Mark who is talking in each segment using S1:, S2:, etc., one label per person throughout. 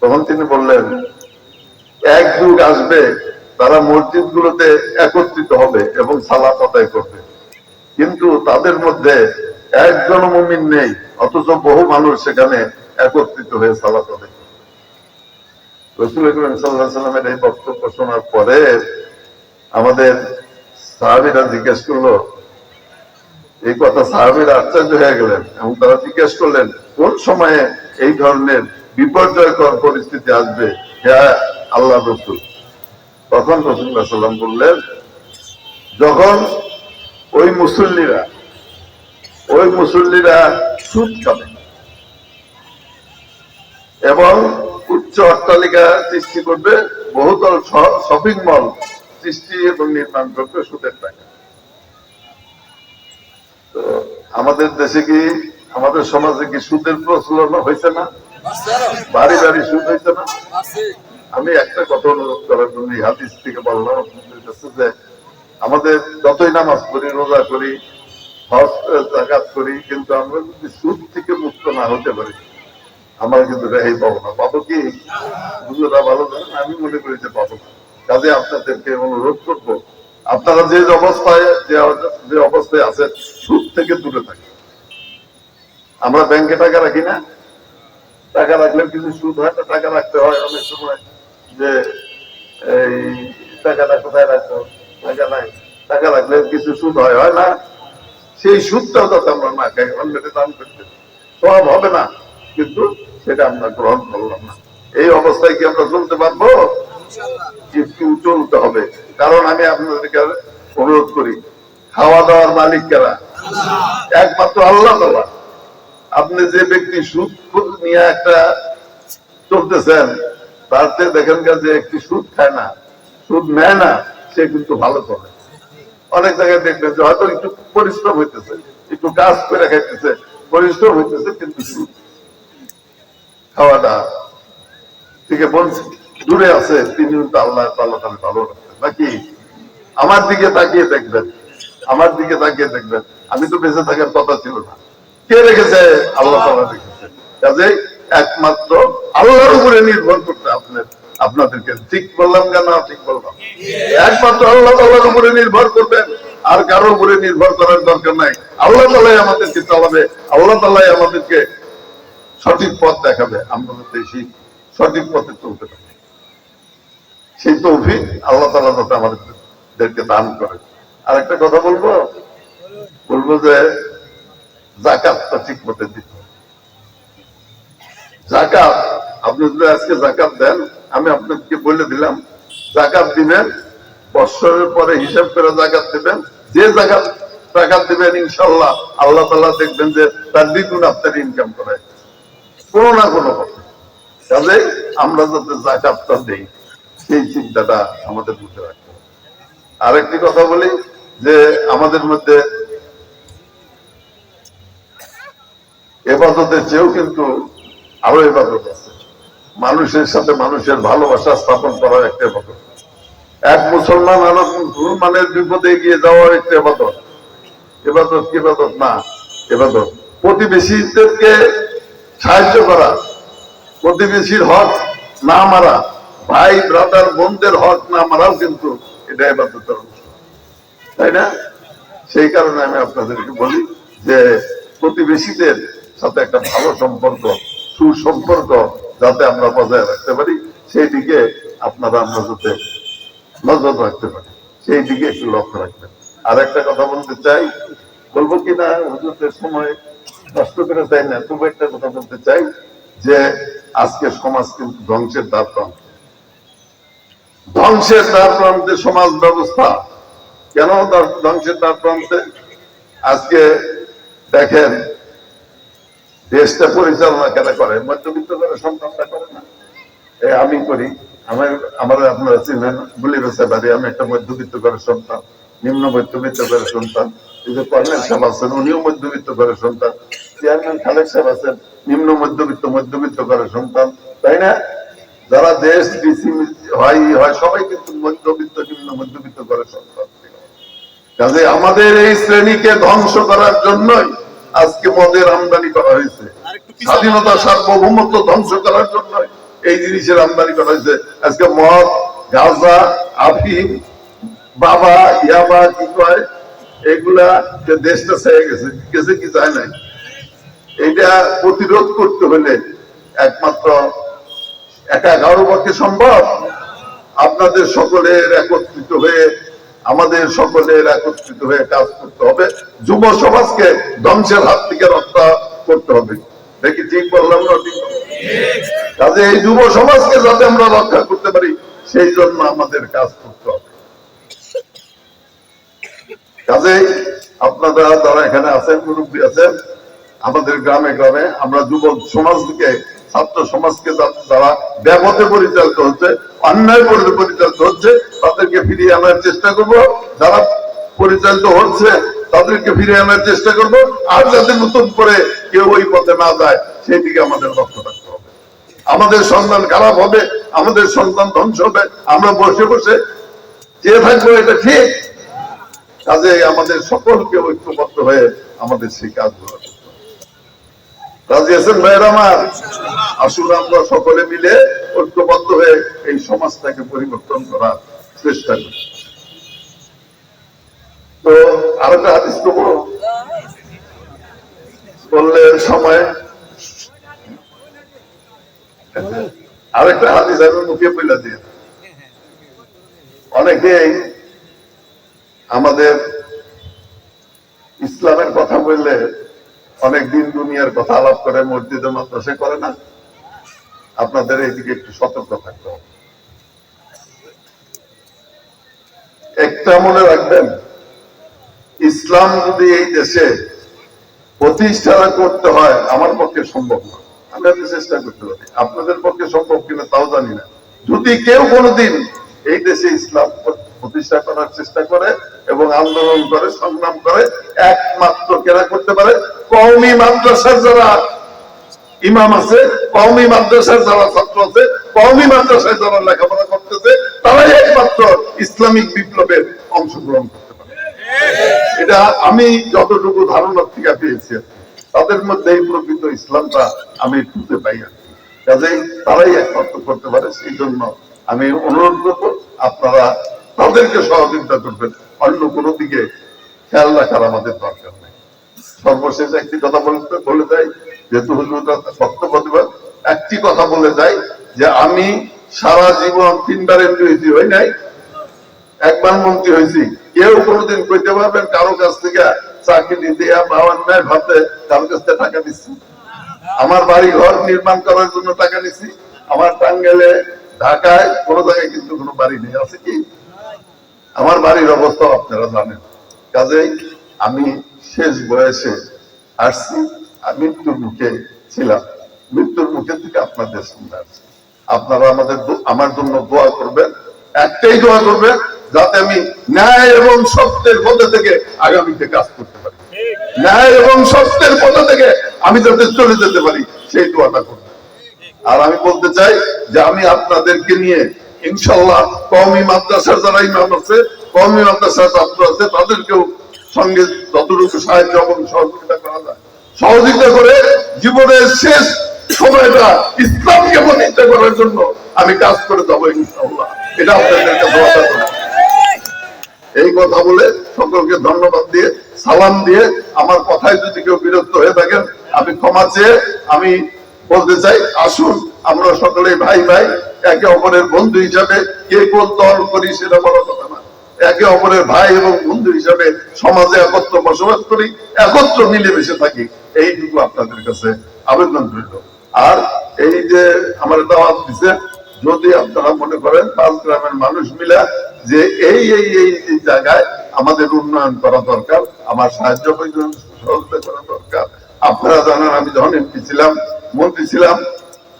S1: তখন তিনি বললেন, এক যুগ আসবে, তারা মসজিদ গুলোতে একত্রিত হবে এবং সালাত আদায় করবে। কিন্তু তাদের মধ্যে একজন মুমিন নেই, অথচ বহু মানুষ সেখানে একত্রিত হয়ে সালাত আদায় করবে। রসুল করিম সাল্লাহ সাল্লামের এই বক্তব্য শোনার পরে আমাদের সাহাবিরা জিজ্ঞেস করল, এই কথা সাহাবিরা আশ্চর্য হয়ে গেলেন এবং তারা জিজ্ঞেস করলেন, কোন সময়ে এই ধরনের বিপর্যয়কর পরিস্থিতি আসবে। হ্যাঁ আল্লাহ রসুল। তখন রসুল্লাহ সাল্লাম বললেন, যখন ওই মুসল্লিরা ওই মুসল্লিরা সুদ খাবে এবং উচ্চ অট্টালিকা সৃষ্টি করবে, বহুতল শপিং মল সৃষ্টি এবং নির্মাণ করবে সুদের টাকা। তো আমাদের দেশে কি, আমাদের সমাজে কি সুদের প্রচলন হয়েছে না? বাড়ি বাড়ি সুদ হয়েছে না? আমি একটা কথা অনুরোধ করার জন্য হাদিস থেকে বললাম আপনাদের কাছে যে আমাদের যতই নামাজ পড়ি রোজা করি হজ জাকাত করি কিন্তু আমরা যদি সুদ থেকে মুক্ত না হতে পারি আমার কিন্তু রেহাই পাবো না। পাবো কি? বুঝুরা ভালো জানেন আমি মনে করি যে পাবো না। কাজে আপনাদেরকে অনুরোধ করব আপনারা যে অবস্থায় যে যে অবস্থায় আছেন সুদ থেকে দূরে থাকেন। আমরা ব্যাংকে টাকা রাখি না টাকা রাখলে কিছু সুদ হয় না টাকা রাখতে হয় অনেক সময় যে এই টাকাটা কোথায় রাখব? টাকা নাই। টাকা রাখলে কিছু সুদ হয় হয় না? সেই সুদটাও যাতে আমরা না খাই অন্যকে দান করতে সব হবে না কিন্তু সেটা আমরা গ্রহণ করলাম না। এই অবস্থায় কি আমরা চলতে পারব? একটু চলতে হবে। কারণ আমি আপনাদেরকে অনুরোধ করি খাওয়া দাওয়ার মালিক কারা? একমাত্র আল্লাহ তালা আপনি যে ব্যক্তি সুদ নিয়ে একটা চলতেছেন চেয়ে দেখেন যে একটি সুদ খায় না, সুদ নেয় না, সে কিন্তু ভালো চলে অনেক জায়গায় দেখবেন যে হয়তো একটু পরিশ্রম হইতেছে, একটু কাজ করে খাইতেছে, পরিশ্রম হইতেছে, কিন্তু সুদ খাওয়াটা থেকে দূরে আছে, তিনি কিন্তু আল্লাহ তাল্লাহ ভালো রাখছেন নাকি? আমার দিকে তাকিয়ে দেখবেন, আমার দিকে তাকিয়ে দেখবেন। আমি তো বেঁচে থাকার কথা ছিল না। কে রেখেছে আল্লাহ তালা কাজে একমাত্র আল্লাহর উপরে নির্ভর করতে আপনার, আপনাদেরকে ঠিক বললাম কেন ঠিক বললাম। একমাত্র আল্লাহ তাল্লাহর উপরে নির্ভর করবেন, আর কারোর উপরে নির্ভর করার দরকার নাই। আল্লাহ তালাই আমাদেরকে চালাবে, আল্লাহ তালাই আমাদেরকে সঠিক পথ দেখাবে। আমরা সেই সঠিক পথে চলতে পারি। সেই তৌফিক আল্লাহ তালা যাতে আমাদেরকে দান করে। আর একটা কথা বলব? বলব যে জাকাতটা ঠিক মতো দিতে। জাকাত, আপনি যদি আজকে জাকাত দেন, আমি আপনাকে বলে দিলাম, জাকাত দিবেন, বৎসরের পরে হিসাব করে জাকাত দিবেন, যে জাকাত জাকাত দিবেন ইনশাল্লাহ আল্লাহ তালা দেখবেন যে তার দ্বিগুণ আপনার ইনকাম করে। কোনো না কোনো কাজে আমরা যাতে জাকাতটা দেই, সেই চিন্তাটা আমাদের বুঝে রাখতে হবে। আরেকটি কথা বলি, যে আমাদের মধ্যে এবাদতের চেয়েও কিন্তু আরও আছে মানুষের সাথে মানুষের ভালোবাসা স্থাপন করার একটা এবাদত। এক মুসলমান আরও মুসলমানের বিপদে এগিয়ে যাওয়ার একটা এবাদত। এবাদত এবাদত? না, এবাদত। প্রতিবেশীদেরকে সাহায্য করা, প্রতিবেশীর হক না মারা, ভাই ব্রাদার বোনদের হক না মারাও কিন্তু এটা এবাদতের অংশ। তাই না? সেই কারণে আমি আপনাদেরকে বলি যে প্রতিবেশীদের সাথে একটা ভালো সম্পর্ক সুসম্পর্ক যাতে আমরা বজায় রাখতে পারি সেই দিকে আপনারা আমরা যাতে নজর রাখতে পারি সেই দিকে একটু লক্ষ্য রাখবেন। আর একটা কথা বলতে চাই, বলব কি না, হুজুরদের সময় নষ্ট করে চাই না, তবু একটা কথা বলতে চাই যে, আজকে সমাজ কিন্তু ধ্বংসের দ্বার প্রান্তে। ধ্বংসের দ্বার প্রান্তে সমাজ ব্যবস্থা। কেন ধ্বংস- ধ্বংসের দ্বার প্রান্তে? আজকে দেখেন দেশটা পরিচালনা কেন করে মধ্যবিত্ত করে সন্তানটা করে না। আমি করি। আমার আমার আপনারা চিনেন, বলি বেসে বাড়ি, আমি একটা মধ্যবিত্ত করে সন্তান, নিম্ন মধ্যবিত্ত করে সন্তান। যে কর্নেল সাহেব আছেন, উনিও মধ্যবিত্ত করে সন্তান। চেয়ারম্যান খালেক সাহেব আছেন, নিম্ন মধ্যবিত্ত মধ্যবিত্ত করে সন্তান। তাই না? যারা দেশ ডিসি হয় হয়, সবাই কিন্তু মধ্যবিত্ত, নিম্ন মধ্যবিত্ত করে সন্তান। কাজে আমাদের এই শ্রেণীকে ধ্বংস করার জন্যই আজকে মদের আমদানি স্বাধীনতা, সার্বভৌমত্ব ধ্বংস করার জন্য এই জিনিসের আমদানি করা হয়েছে। আজকে মদ, গাঁজা, আফিম, বাবা, ইয়াবা, কি কয়, এগুলা যে দেশটা ছেড়ে গেছে গেছে কি যায় নাই। এটা প্রতিরোধ করতে হলে একমাত্র একা কারও পক্ষে সম্ভব। আপনাদের সকলের একত্রিত হয়ে, আমাদের সকলের একত্রিত হয়ে কাজ করতে হবে। যুব সমাজকে ধ্বংসের হাত থেকে রক্ষা করতে হবে। ঠিক বললাম কাজে এই যুব সমাজকে যাতে আমরা রক্ষা করতে পারি, সেই জন্য আমাদের কাজ করতে হবে। কাজেই আপনারা যারা এখানে আছেন, মুরব্বী আছেন, আমাদের গ্রামে গ্রামে আমরা যুব সমাজকে, ছাত্র সমাজকে যারা ব্যাপতে পরিচালিত হচ্ছে, অন্যায় পরিচালিত হচ্ছে, তাদেরকে ফিরিয়ে আনার চেষ্টা করব। যারা পরিচালিত হচ্ছে, তাদেরকে ফিরিয়ে আনার চেষ্টা করব। আর যাতে নতুন করে কেউ ওই পথে না যায় সেই দিকে আমাদের লক্ষ্য রাখতে হবে। আমাদের সন্তান খারাপ হবে, আমাদের সন্তান ধ্বংস হবে, আমরা বসে বসে চেয়ে থাকব এটা ঠিক। কাজে আমাদের সকলকে ঐক্যবদ্ধ হয়ে আমাদের সেই কাজগুলো সকলে মিলে ঐক্যবদ্ধ হয়ে এই সমাজটাকে পরিবর্তন করার চেষ্টা করি। তো আরেকটা হাদিস বললে সময়। আরেকটা হাদিস আমি মুখে বলে দিয়ে অনেকেই আমাদের ইসলামের কথা বললে অনেক দিন দুনিয়ার কথা আলাপ করে, মসজিদে মাদ্রাসে করে না। আপনাদের এইদিকে একটু সতর্ক থাকতে হবে। একটা মনে রাখবেন, ইসলাম যদি এই দেশে প্রতিষ্ঠা করতে হয়, আমার পক্ষে সম্ভব না। আমি আপনি চেষ্টা করতে পারি। আপনাদের পক্ষে সম্ভব কিনা তাও জানি না। যদি কেউ কোনোদিন এই দেশে ইসলাম প্রতিষ্ঠা করার চেষ্টা করে এবং আন্দোলন করে, সংগ্রাম করে, একমাত্র কেনা করতে পারে? কওমি মাদ্রাসার যারা ইমাম আছে, কওমি মাদ্রাসার যারা ছাত্র আছে, কওমি মাদ্রাসায় যারা লেখাপড়া করতেছে, তারাই একমাত্র ইসলামিক বিপ্লবের অংশগ্রহণ এটা আমি যতটুকু ধারণা থেকে পেয়েছি, তাদের মধ্যে এই প্রকৃত ইসলামটা আমি খুঁজে পাই আর কি। কাজেই তারাই একমাত্র করতে পারে, সেই জন্য আমি অনুরোধ করব, আপনারা তাদেরকে সহযোগিতা করবেন, অন্য কোনো দিকে খেয়াল রাখার আমাদের দরকার নেই সর্বশেষ একটি কথা বলতে, বলে যাই, যেহেতু হুজুররা সত্য প্রতিবাদ একটি কথা বলে যাই, যে আমি সারা জীবন তিনবার এমপি হয়েছি হয় নাই, একবার মন্ত্রী হয়েছি কেউ কোনোদিন কইতে পারবেন কারও কাছ থেকে চাকরি বা অন্যায় ভাবতে কারও কাছ থেকে টাকা দিচ্ছি আমার বাড়ি ঘর নির্মাণ করার জন্য টাকা নিচ্ছি। আমার টাঙ্গেলে ঢাকায় কোনো জায়গায় কিন্তু কোনো বাড়ি নেই। আছে কি? আমার বাড়ির অবস্থা আপনারা জানেন। কাজেই আমি শেষ বয়সে আসছি মৃত্যুর মুখে ছিলাম। মৃত্যুর মুখে থেকে আপনাদের সামনে আসছি আপনারা আমাদের আমার জন্য দোয়া করবেন। একটাই দোয়া করবেন যাতে আমি ন্যায় এবং সত্যের পথে থেকে আগামীতে কাজ করতে পারি। ন্যায় এবং সত্যের পথে থেকে আমি যাতে চলে যেতে পারি, সেই দোয়াটা করবেন আর আমি বলতে চাই যে আমি আপনাদেরকে নিয়ে ইনশাল্লাহ কওমি মাদ্রাসার যারা ইমাম আছে, কওমি মাদ্রাসার ছাত্র আছে, তাদেরকেও সঙ্গে যতটুকু সাহায্য এবং সহযোগিতা করা যায়। সহযোগিতা করে জীবনের শেষ সময়টা ইসলামকে প্রতিষ্ঠা করার জন্য আমি কাজ করে যাব ইনশাল্লাহ এটা আপনাদের কাছে। এই কথা বলে সকলকে ধন্যবাদ দিয়ে, সালাম দিয়ে আমার কথায় যদি কেউ বিরক্ত হয়ে থাকেন, আমি ক্ষমা চেয়ে আমি বলতে চাই, আসুন, আমরা সকলে ভাই ভাই, একে অপরের বন্ধু হিসাবে কে কোন দল করি সেটা বড় কথা না। একে অপরের ভাই এবং বন্ধু হিসাবে সমাজে একত্র বসবাস করি, একত্র মিলেমিশে থাকি, এইটুকু আপনাদের কাছে আবেদন রইল। আর এই যে আমার দাওয়াত দিছে, যদি আপনারা মনে করেন পাঁচ গ্রামের মানুষ মিলে যে এই এই এই জায়গায় আমাদের উন্নয়ন করা দরকার, আমার সাহায্য প্রয়োজন, সহযোগিতা করা দরকার। আপনারা জানেন, আমি যখন এমপি ছিলাম, মন্ত্রী ছিলাম,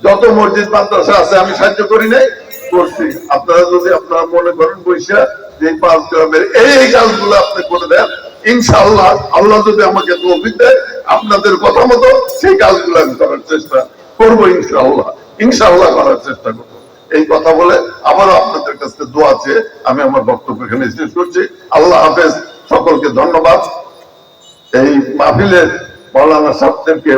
S1: যত মসজিদ, মাদ্রাসা আছে, আমি সাহায্য করি নাই, করছি। আপনারা যদি আপনারা মনে করেন বৈশা, যে পাঁচ গ্রামের এই এই কাজগুলো আপনি করে দেন, ইনশাআল্লাহ, আল্লাহ যদি আমাকে তৌফিক দেয়, আপনাদের কথা মতো সেই কাজগুলো আমি করার চেষ্টা করব ইনশাআল্লাহ। ইনশাআল্লাহ করার চেষ্টা করব। এই কথা বলে আবারও আপনাদের কাছে দোয়া চেয়ে আমি আমার বক্তব্য এখানে শেষ করছি। আল্লাহ হাফেজ, সকলকে ধন্যবাদ। এই মাহফিলের মৌলানা সাহেবদেরকে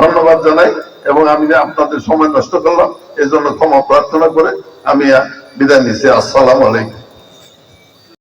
S1: ধন্যবাদ জানাই এবং আমি আপনাদের সময় নষ্ট করলাম এই জন্য ক্ষমা প্রার্থনা করে আমি বিদায় নিচ্ছি। আসসালাম আলাইকুম।